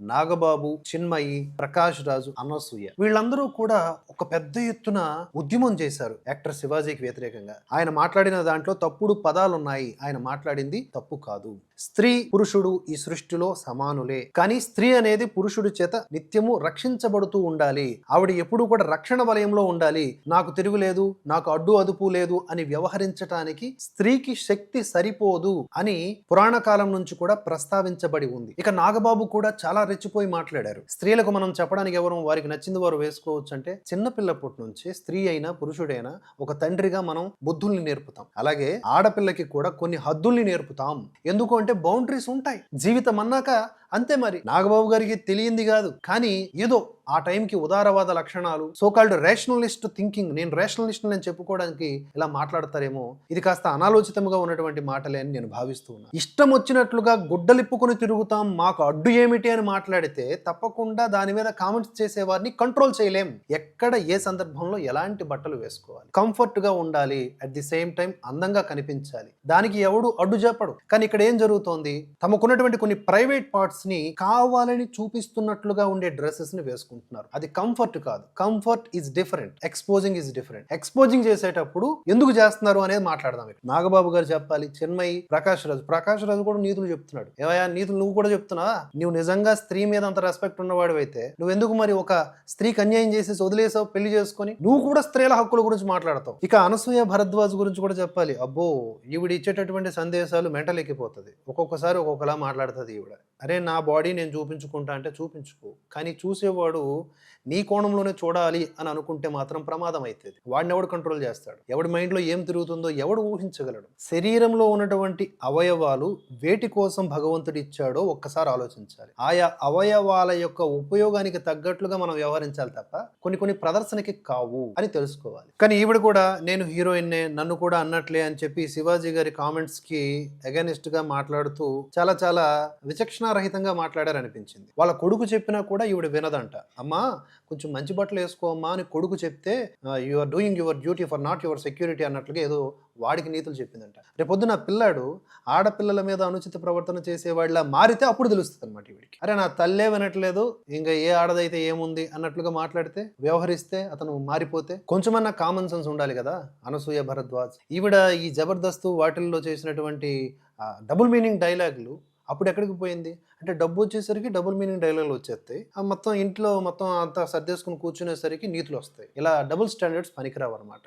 నాగబాబు చిన్మయి ప్రకాష్ రాజు అనసూయ వీళ్ళందరూ కూడా ఒక పెద్ద ఎత్తున ఉద్యమం చేశారు యాక్టర్ శివాజీకి వ్యతిరేకంగా. ఆయన మాట్లాడిన దాంట్లో తప్పుడు పదాలు ఉన్నాయి ఆయన మాట్లాడింది తప్పు కాదు. స్త్రీ పురుషుడు ఈ సృష్టిలో సమానులే. కానీ స్త్రీ అనేది పురుషుడి చేత నిత్యము రక్షించబడుతూ ఉండాలి. ఆవిడ ఎప్పుడు కూడా రక్షణ వలయంలో ఉండాలి. నాకు తిరుగులేదు నాకు అడ్డు అదుపు లేదు అని వ్యవహరించటానికి స్త్రీకి శక్తి సరిపోదు అని పురాణ కాలం నుంచి కూడా ప్రస్తావించబడి ఉంది. ఇక నాగబాబు కూడా చాలా రెచ్చిపోయి మాట్లాడారు. స్త్రీలకు మనం చెప్పడానికి ఎవరు వారికి నచ్చింది వారు వేసుకోవచ్చు అంటే చిన్నపిల్లప్పటి నుంచి స్త్రీ అయినా పురుషుడైనా ఒక తండ్రిగా మనం బుద్ధుల్ని నేర్పుతాం. అలాగే ఆడపిల్లకి కూడా కొన్ని హద్దుల్ని నేర్పుతాం. ఎందుకు అంటే బౌండరీస్ ఉంటాయి. జీవితం అన్నాక అంతే మరి. నాగబాబు గారికి తెలియంది కాదు. కానీ ఏదో ఆ టైంకి ఉదారవాద లక్షణాలు సోకాల్డ్ రేషనలిస్ట్ థింకింగ్ నేను రేషనలిస్ట్ నేను చెప్పుకోవడానికి ఇలా మాట్లాడతారేమో ఇది కాస్త అనాలోచితంగా ఉన్నటువంటి మాటలే అని నేను భావిస్తూ ఉన్నాను. ఇష్టం వచ్చినట్లుగా గుడ్డలిప్పుకొని తిరుగుతాం మాకు అడ్డు ఏమిటి అని మాట్లాడితే తప్పకుండా దాని మీద కామెంట్స్ చేసేవారిని కంట్రోల్ చేయలేం. ఎక్కడ ఏ సందర్భంలో ఎలాంటి బట్టలు వేసుకోవాలి? కంఫర్ట్గా ఉండాలి అట్ ది సేమ్ టైం అందంగా కనిపించాలి. దానికి ఎవడు అడ్డు చెప్పడు కానీ ఇక్కడ ఏం జరుగుతోంది? తమకున్నటువంటి కొన్ని ప్రైవేట్ పార్ట్స్ ని కావాలని చూపిస్తున్నట్లుగా ఉండే డ్రెస్సెస్ని వేసుకుంటున్నారు. అది కంఫర్ట్ కాదు. Comfort is different exposing is different exposing చేసేటప్పుడు ఎందుకు చేస్తున్నారు అనేది మాట్లాడదాం ఇక్కడ. నాగబాబు గారు చెప్పాలి చిన్మయి ప్రకాష్ రాజు. ప్రకాష్ రాజు కూడా నీతులు చెప్తున్నాడు. ఏవయా నీతులు నువ్వు కూడా చెప్తున్నావా? నువ్వు నిజంగా స్త్రీ మీద అంత రెస్పెక్ట్ ఉన్నవాడు అయితే నువ్వు ఎందుకు మరి ఒక స్త్రీకి అన్యాయం చేసేసి వదిలేసావు పెళ్ళి చేసుకొని? నువ్వు కూడా స్త్రీల హక్కుల గురించి మాట్లాడతావు. ఇక అనసూయ భరద్వాజ్ గురించి కూడా చెప్పాలి. అబ్బో ఈవిడ ఇచ్చేటటువంటి సందేశాలు మెంటలెక్కిపోతుంది. ఒక్కొక్కసారి ఒక్కొక్కలా మాట్లాడుతుంది ఈవిడ. అరే నా బాడీ నేను చూపించుకుంటా అంటే చూపించుకో. కానీ చూసేవాడు నీ కోణంలోనే చూడాలి అని అనుకుంటే మాత్రం ప్రమాదం అవుతుంది వాడిని ఎవడు కంట్రోల్ చేస్తాడు? ఎవడి మైండ్లో ఏం తిరుగుతుందో ఎవడు ఊహించగలడు? శరీరంలో ఉన్నటువంటి అవయవాలు వేటి కోసం భగవంతుడు ఇచ్చాడో ఒక్కసారి ఆలోచించాలి. ఆయా అవయవాల యొక్క ఉపయోగానికి తగ్గట్లుగా మనం వ్యవహరించాలి తప్ప కొన్ని కొన్ని ప్రదర్శనకి కావు అని తెలుసుకోవాలి. కానీ ఈవిడ కూడా నేను హీరోయిన్నే నన్ను కూడా అన్నట్లే అని చెప్పి శివాజీ గారి కామెంట్స్కి గా మాట్లాడుతూ చాలా చాలా విచక్షణారహితంగా మాట్లాడారనిపించింది. వాళ్ళ కొడుకు చెప్పినా కూడా ఈవిడ వినదంట. అమ్మా కొంచెం మంచి బట్టలు వేసుకోమ్మా అని కొడుకు చెప్తే you are doing your duty for not your security అన్నట్లుగా ఏదో వాడికి నీతులు చెప్పిందంట. రేపొద్దున పిల్లాడు ఆడపిల్లల మీద అనుచిత ప్రవర్తన చేసేవాళ్ళ మారితే అప్పుడు తెలుస్తుంది అనమాట వీడికి అరే నా తల్లే వినట్లేదు. ఇంకా ఏ ఆడదైతే ఏముంది అన్నట్లుగా మాట్లాడితే వ్యవహరిస్తే అతను మారిపోతే కొంచెమన్నా కామన్ సెన్స్ ఉండాలి కదా అనసూయ భరద్వాజ్. ఈవిడ ఈ జబర్దస్త్ వాటిల్లో చేసినటువంటి డబుల్ మీనింగ్ డైలాగులు అప్పుడు ఎక్కడికి పోయింది? అంటే డబ్బు వచ్చేసరికి డబుల్ మీనింగ్ డైలాగులు వచ్చేస్తాయి. ఆ మొత్తం ఇంట్లో మొత్తం అంతా సర్దేసుకుని కూర్చునేసరికి నీతులు వస్తాయి. ఇలా డబుల్ స్టాండర్డ్స్ పనికిరావు అనమాట